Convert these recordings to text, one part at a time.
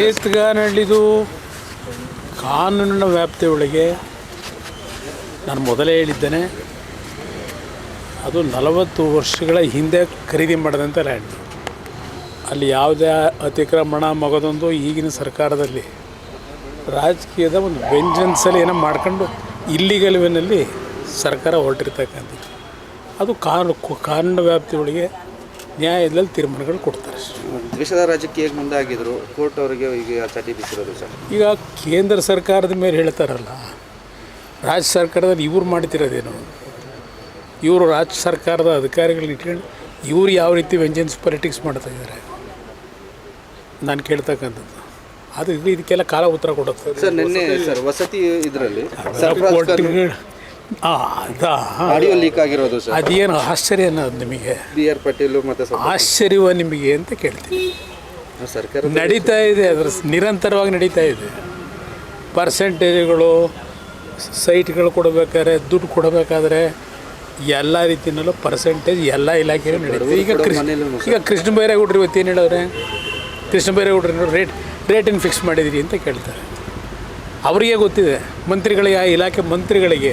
ಏತ್ಗಾನಹಳ್ಳಿದು ಕಾನೂನಿನ ವ್ಯಾಪ್ತಿಯೊಳಗೆ ನಾನು ಮೊದಲೇ ಹೇಳಿದ್ದೇನೆ. ಅದು ನಲವತ್ತು ವರ್ಷಗಳ ಹಿಂದೆ ಖರೀದಿ ಮಾಡಿದಂಥ ಲ್ಯಾಂಡ್. ಅಲ್ಲಿ ಯಾವುದೇ ಅತಿಕ್ರಮಣ ಮಗದೊಂದು ಈಗಿನ ಸರ್ಕಾರದಲ್ಲಿ ರಾಜಕೀಯದ ಒಂದು ವೆಂಜನ್ಸಲ್ಲಿ ಏನೋ ಮಾಡ್ಕೊಂಡು ಇಲ್ಲಿಗೆಲುವಿನಲ್ಲಿ ಸರ್ಕಾರ ಹೊರಟಿರ್ತಕ್ಕಂಥದ್ದು. ಅದು ಕಾನೂನು ಕಾನೂನು ವ್ಯಾಪ್ತಿಯೊಳಗೆ ನ್ಯಾಯದಲ್ಲಿ ತೀರ್ಮಾನಗಳು ಕೊಡ್ತಾರೆ. ದ್ವೇಷದ ರಾಜಕೀಯಕ್ಕೆ ಮುಂದಾಗಿದ್ರು? ಕೋರ್ಟ್ ಅವರಿಗೆ ಈಗ ಚಟಿ ಬಿಸಿರೋದು ಸರ್. ಈಗ ಕೇಂದ್ರ ಸರ್ಕಾರದ ಮೇಲೆ ಹೇಳ್ತಾರಲ್ಲ ರಾಜ್ಯ ಸರ್ಕಾರದಲ್ಲಿ ಇವ್ರು ಮಾಡ್ತಿರೋದೇನು? ಇವರು ರಾಜ್ಯ ಸರ್ಕಾರದ ಅಧಿಕಾರಿಗಳನ್ನ ಇಟ್ಕೊಂಡು ಇವ್ರು ಯಾವ ರೀತಿ ವೆಂಜನ್ಸ್ ಪಾಲಿಟಿಕ್ಸ್ ಮಾಡ್ತಾ ಇದ್ದಾರೆ? ನಾನು ಕೇಳ್ತಕ್ಕಂಥದ್ದು. ಅದು ಇದು ಇದಕ್ಕೆಲ್ಲ ಕಾಲ ಉತ್ತರ ಕೊಡುತ್ತೆ. ಸರ್ ನಿನ್ನೆ ಸರ್ ವಸತಿ ಇದರಲ್ಲಿ ಆಡಿಯೋ ಲೀಕ್ ಆಗಿರೋದು ಸರ್. ಅದೇನು ಆಶ್ಚರ್ಯ ಅನ್ನೋದು ನಿಮಗೆ? ಬಿ ಆರ್ ಪಾಟೀಲ್ ಮತ್ತೆ ಆಶ್ಚರ್ಯವ ನಿಮಗೆ ಅಂತ ಕೇಳ್ತೀನಿ. ಸರ್ಕಾರ ನಡೀತಾ ಇದೆ ಅದರ ನಿರಂತರವಾಗಿ ನಡೀತಾ ಇದೆ. ಪರ್ಸೆಂಟೇಜ್ಗಳು ಸೈಟ್ಗಳು ಕೊಡಬೇಕಾದ್ರೆ ದುಡ್ಡು ಕೊಡಬೇಕಾದ್ರೆ ಎಲ್ಲ ರೀತಿಯಲ್ಲೂ ಪರ್ಸೆಂಟೇಜ್ ಎಲ್ಲ ಇಲಾಖೆಯಲ್ಲೂ ನಡೀತದೆ. ಈಗ ಕೃಷ್ಣ ಈಗ ಕೃಷ್ಣ ಬೈರೇಗೌಡ್ರು ಇವತ್ತು ಏನು ಹೇಳೋರೆ ಕೃಷ್ಣ ಬೈರೇಗೌಡ್ರು ರೇಟ್ ರೇಟನ್ನು ಫಿಕ್ಸ್ ಮಾಡಿದಿರಿ ಅಂತ ಕೇಳ್ತಾರೆ. ಅವರಿಗೆ ಗೊತ್ತಿದೆ ಮಂತ್ರಿಗಳಿಗೆ ಆ ಇಲಾಖೆ ಮಂತ್ರಿಗಳಿಗೆ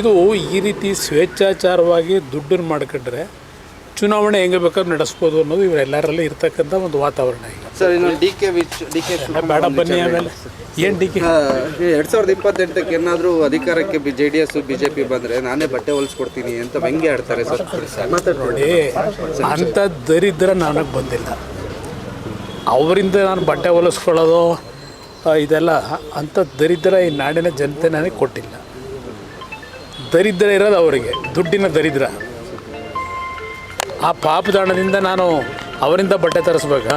ಇದು ಈ ರೀತಿ ಸ್ವೇಚ್ಛಾಚಾರವಾಗಿ ದುಡ್ಡನ್ನು ಮಾಡ್ಕೊಂಡ್ರೆ ಚುನಾವಣೆ ಹೆಂಗೆ ಬೇಕಾದ್ರೂ ನಡೆಸ್ಬೋದು ಅನ್ನೋದು ಇವರೆಲ್ಲರಲ್ಲಿ ಇರ್ತಕ್ಕಂಥ ಒಂದು ವಾತಾವರಣ ಈಗ. ಸರ್ ಇನ್ನು D K which D K ಬೇಡ ಬನ್ನಿ ಆಮೇಲೆ. ಏನು ಡಿ ಕೆ? ಎರಡು ಸಾವಿರದ ಇಪ್ಪತ್ತೆಂಟಕ್ಕೆ ಏನಾದರೂ ಅಧಿಕಾರಕ್ಕೆ B J D S B J P ಬಂದರೆ ನಾನೇ ಬಟ್ಟೆ ಹೊಲಿಸ್ಕೊಡ್ತೀನಿ ಅಂತ ವ್ಯಂಗ್ಯ ಆಡ್ತಾರೆ ಸರ್. ನೋಡಿ ಅಂಥ ದರಿದ್ರ ನನಗೆ ಬಂದಿಲ್ಲ. ಅವರಿಂದ ನಾನು ಬಟ್ಟೆ ಹೊಲಿಸ್ಕೊಳ್ಳೋದು ಇದೆಲ್ಲ ಅಂಥ ದರಿದ್ರ ಈ ನಾಡಿನ ಜನತೆ ನನಗೆ ಕೊಟ್ಟಿಲ್ಲ. ದರಿದ್ರ ಇರೋದು ಅವರಿಗೆ. ದುಡ್ಡಿನ ದರಿದ್ರ. ಆ ಪಾಪದಾಣದಿಂದ ನಾನು ಅವರಿಂದ ಬಟ್ಟೆ ತರಿಸ್ಬೇಕಾ?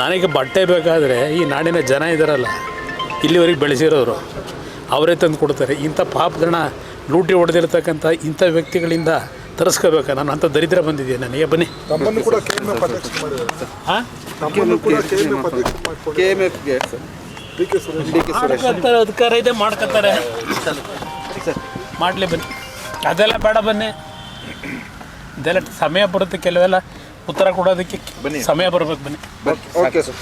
ನನಗೆ ಬಟ್ಟೆ ಬೇಕಾದರೆ ಈ ನಾಡಿನ ಜನ ಇದ್ದಾರಲ್ಲ ಇಲ್ಲಿವರೆಗೆ ಬೆಳೆಸಿರೋರು ಅವರೇ ತಂದು ಕೊಡ್ತಾರೆ. ಇಂಥ ಪಾಪದಣ ಲೂಟಿ ಹೊಡೆದಿರ್ತಕ್ಕಂಥ ಇಂಥ ವ್ಯಕ್ತಿಗಳಿಂದ ತರಿಸ್ಕೋಬೇಕಾ? ನಾನು ಅಂಥ ದರಿದ್ರ ಬಂದಿದ್ದೆ ನನಗೆ ಬನ್ನಿ. ಅಧಿಕಾರ ಇದೆ ಮಾಡ್ಕೊತಾರೆ ಮಾಡಲಿ ಬನ್ನಿ. ಅದೆಲ್ಲ ಬೇಡ ಬನ್ನಿ. ಇದೆಲ್ಲ ಸಮಯ ಬರುತ್ತೆ ಕೆಲವೆಲ್ಲ. ಉತ್ತರ ಕೊಡೋದಕ್ಕೆ ಬನ್ನಿ. ಸಮಯ ಬರ್ಬೇಕು ಬನ್ನಿ. Okay sir.